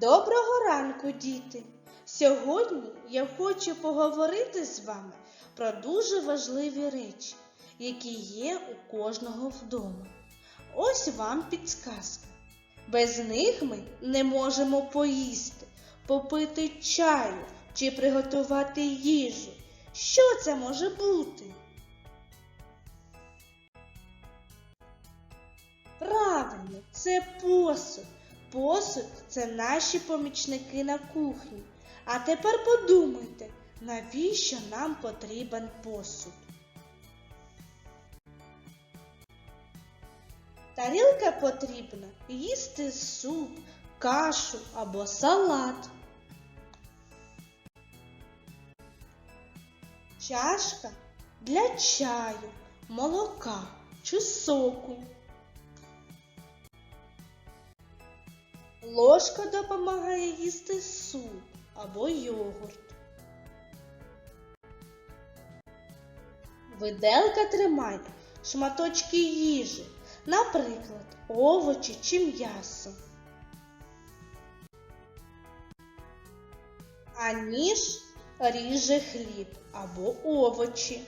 Доброго ранку, діти! Сьогодні я хочу поговорити з вами про дуже важливі речі, які є у кожного вдома. Ось вам підсказка. Без них ми не можемо поїсти, попити чаю чи приготувати їжу. Що це може бути? Правильно, це посуд. Посуд це наші помічники на кухні. А тепер подумайте, навіщо нам потрібен посуд? Тарілка потрібна їсти суп, кашу або салат. Чашка для чаю, молока чи соку. Ложка допомагає їсти суп або йогурт. Виделка тримає шматочки їжі, наприклад, овочі чи м'ясо. А ніж ріже хліб або овочі.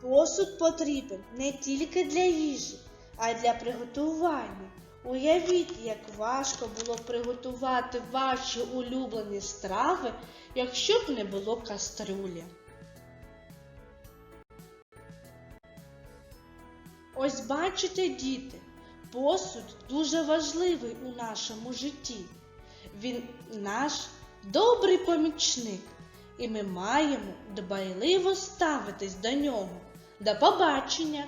Посуд потрібен не тільки для їжі, а для приготування. Уявіть, як важко було приготувати ваші улюблені страви, якщо б не було кастрюлі. Ось бачите, діти, посуд дуже важливий у нашому житті. Він наш добрий помічник, і ми маємо дбайливо ставитись до нього. До побачення!